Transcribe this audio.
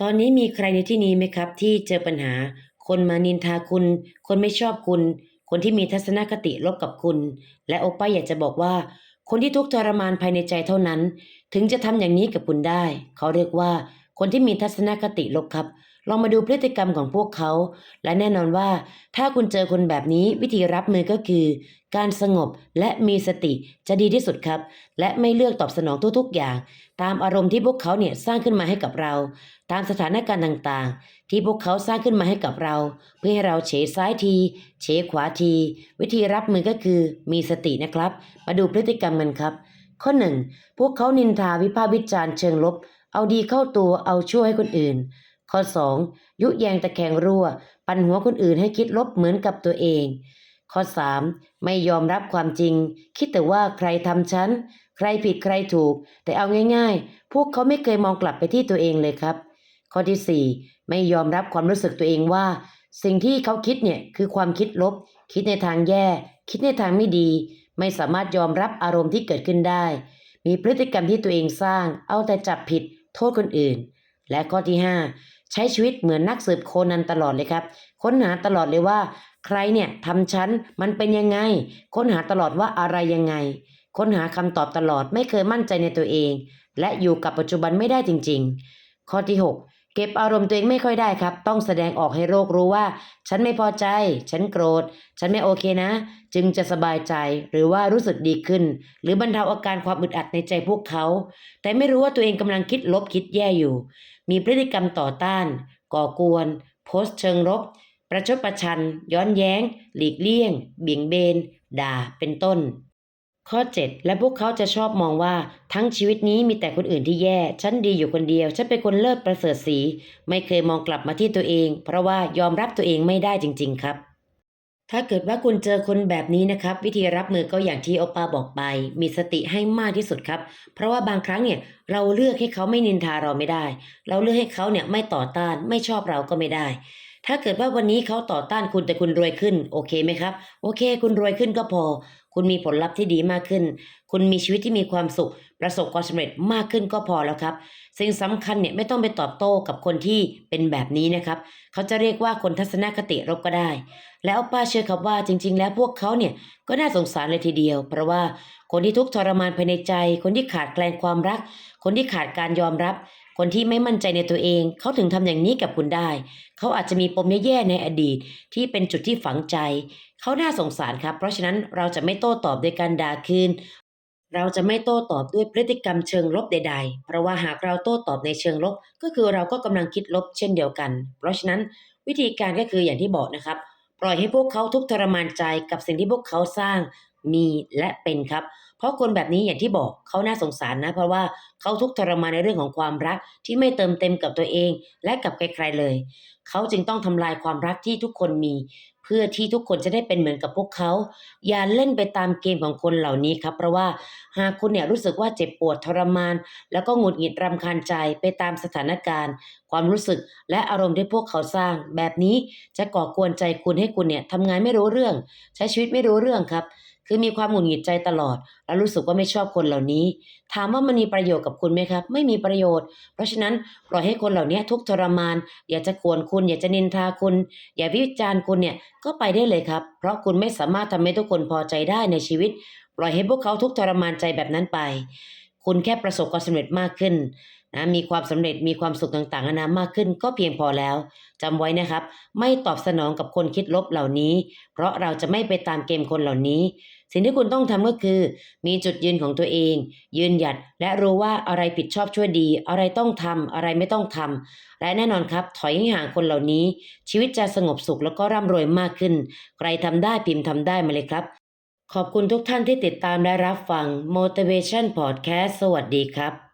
ตอนนี้มีใครในที่นี้ไหมครับ ที่เจอปัญหา คนมานินทาคุณ คนไม่ชอบคุณ คนที่มีทัศนคติลบกับคุณ และโอป้าอยากจะบอกว่า คนที่ทุกข์ทรมานภายในใจเท่านั้น ถึงจะทำอย่างนี้กับคุณได้ เขาเรียกว่า คนที่มีทัศนคติลบครับ ลองมาดูพฤติกรรมของพวกเขา และแน่นอนว่า ถ้าคุณเจอคนแบบนี้วิธีรับมือก็คือ การสงบและมีสติจะดีที่สุดครับ และไม่เลือกตอบสนองทุกๆอย่าง ตามอารมณ์ที่พวกเขาเนี่ยสร้างขึ้นมาให้กับเรา ตามสถานการณ์ต่างๆ ที่พวกเขาสร้างขึ้นมาให้กับเรา เพื่อให้เราเฉซ้ายที เฉขวาที วิธีรับมือก็คือ มีสตินะครับ มาดูพฤติกรรมกันครับ ข้อหนึ่งพวกเขานินทาวิพากษ์วิจารณ์เชิงลบ เอาดีเข้าตัวเอาชั่วให้คนอื่น ข้อ 2. ยุแยงตะแคงรั่ว ปั่นหัวคนอื่นให้คิดลบเหมือนกับตัวเอง ข้อ 3. ไม่ยอมรับความจริง คิดแต่ว่าใครทำฉัน ใครผิดใครถูก แต่เอาง่ายๆ พวกเขาไม่เคยมองกลับไปที่ตัวเองเลยครับ ข้อที่ 4 ไม่ยอมรับความรู้สึกตัวเองว่า สิ่งที่เขาคิดเนี่ยคือความคิดลบ คิดในทางแย่ คิดในทางไม่ดี ไม่สามารถยอมรับอารมณ์ที่เกิดขึ้นได้ มีพฤติกรรมที่ตัวเองสร้าง เอาแต่จับผิด โทษคนอื่น และข้อที่ 5 ใช้ชีวิตเหมือนนักสืบโคนันตลอดเลยครับ ค้นหาตลอดเลยว่า ใครเนี่ยทำฉันมันเป็นยังไง ค้นหาตลอดว่าอะไรยังไง ค้นหาคำตอบตลอดไม่เคยมั่นใจในตัวเอง และอยู่กับปัจจุบันไม่ได้จริง ๆ ข้อที่ 6 เก็บอารมณ์ตัวเองไม่ค่อยได้ครับ ต้องแสดงออกให้โลกรู้ว่า ฉันไม่พอใจ ฉันโกรธ ฉันไม่โอเคนะ จึงจะสบายใจหรือว่ารู้สึกดีขึ้น หรือบรรเทาอาการความอึดอัดในใจพวกเขา แต่ไม่รู้ว่าตัวเองกำลังคิดลบคิดแย่อยู่ มีพฤติกรรมต่อต้าน ก่อกวน โพสต์เชิงลบประชดประชัน ย้อนแย้ง หลีกเลี่ยง เบี่ยงเบน ด่า เป็นต้น ข้อ 7 และพวกเขาจะชอบมองว่าทั้งชีวิตนี้มีแต่คนอื่นที่แย่ ฉันดีอยู่คนเดียว ฉันเป็นคนเลิศประเสริฐสีไม่เคยมองกลับมาที่ตัวเอง เพราะว่ายอมรับตัวเองไม่ได้จริง ๆ ครับ ถ้าเกิดว่าคุณเจอคนแบบนี้นะครับ วิธีรับมือก็อย่างที่โอปาบอกไป มีสติให้มากที่สุดครับ เพราะว่าบางครั้งเนี่ยเราเลือกให้เขาไม่นินทาเราไม่ได้ เราเลือกให้เขาเนี่ยไม่ต่อต้านไม่ชอบเราก็ไม่ได้ ถ้าเกิดว่าวันนี้เขาต่อต้านคุณแต่คุณรวยขึ้น โอเคไหมครับ โอเค คุณรวยขึ้นก็พอ คุณมีผลลัพธ์ที่ดีมากขึ้น คุณมีชีวิตที่มีความสุข ประสบความสำเร็จมากขึ้นก็พอแล้วครับ สิ่งสำคัญเนี่ยไม่ต้องไปตอบโต้กับคนที่เป็นแบบนี้นะครับ เขาจะเรียกว่าคนทัศนคติลบก็ได้ แล้วป้าเชื่อครับว่าจริง ๆ แล้วพวกเขาเนี่ยก็น่าสงสารเลยทีเดียว เพราะว่าคนที่ทุกข์ทรมานภายในใจ คนที่ขาดแคลนความรัก คนที่ขาดการยอมรับ คนที่ไม่มั่นใจในตัวเองเขาถึงทำอย่างนี้กับคุณได้ เขาอาจจะมีปมแย่ๆในอดีต ที่เป็นจุดที่ฝังใจ เขาน่าสงสารครับ เพราะฉะนั้นเราจะไม่โต้ตอบด้วยการด่าคืนเราจะไม่โต้ตอบด้วยพฤติกรรมเชิงลบใด ๆ เพราะว่าหากเราโต้ตอบในเชิงลบ ก็คือเราก็กำลังคิดลบเช่นเดียวกัน เพราะฉะนั้นวิธีการก็คืออย่างที่บอกนะครับ ปล่อยให้พวกเขาทุกทรมานใจกับสิ่งที่พวกเขาสร้างมีและเป็นครับ ราะคนแบบนี้อย่างที่บอกเขาน่าสงสารนะ เพราะว่าเขาทุกข์ทรมานในเรื่องของความรักที่ไม่เติมเต็มกับตัวเอง และกับใครๆเลย เขาจึงต้องทำลายความรักที่ทุกคนมี เพื่อที่ทุกคนจะได้เป็นเหมือนกับพวกเขา อย่าเล่นไปตามเกมของคนเหล่านี้ครับ เพราะว่าหากคุณเนี่ยรู้สึกว่าเจ็บปวดทรมาน แล้วก็หงุดหงิดรำคาญใจไปตามสถานการณ์ ความรู้สึกและอารมณ์ที่พวกเขาสร้าง แบบนี้จะก่อกวนใจคุณให้คุณเนี่ยทำงานไม่รู้เรื่อง ใช้ชีวิตไม่รู้เรื่องครับ คือมีความหงุดหงิดใจตลอด แล้วรู้สึกว่าไม่ชอบคนเหล่านี้ ถามว่ามันมีประโยชน์กับคุณไหมครับ ไม่มีประโยชน์ เพราะฉะนั้นปล่อยให้คนเหล่านี้ทุกข์ทรมาน อยากจะกวนคุณ อยากจะนินทาคุณ อย่าวิจารณ์คุณเนี่ยก็ไปได้เลยครับ เพราะคุณไม่สามารถทำให้ทุกคนพอใจได้ในชีวิต ปล่อยให้พวกเขาทุกข์ทรมานใจแบบนั้นไป คุณแค่ประสบความสำเร็จมากขึ้น นะมีความสำเร็จมีความสุขต่างๆนานามากขึ้นก็เพียงพอแล้วจำไว้นะครับ ไม่ตอบสนองกับคนคิดลบเหล่านี้ เพราะเราจะไม่ไปตามเกมคนเหล่านี้ สิ่งที่คุณต้องทำก็คือ มีจุดยืนของตัวเอง ยืนหยัดและรู้ว่าอะไรผิดชอบชั่วดี อะไรต้องทำอะไรไม่ต้องทำและแน่นอนครับ ถอยให้ห่างคนเหล่านี้ ชีวิตจะสงบสุขแล้วก็ร่ำรวยมากขึ้น ใครทำได้พิมพ์ทำได้มาเลยครับ ขอบคุณทุกท่านที่ติดตามและรับฟัง Motivation Podcast สวัสดีครับ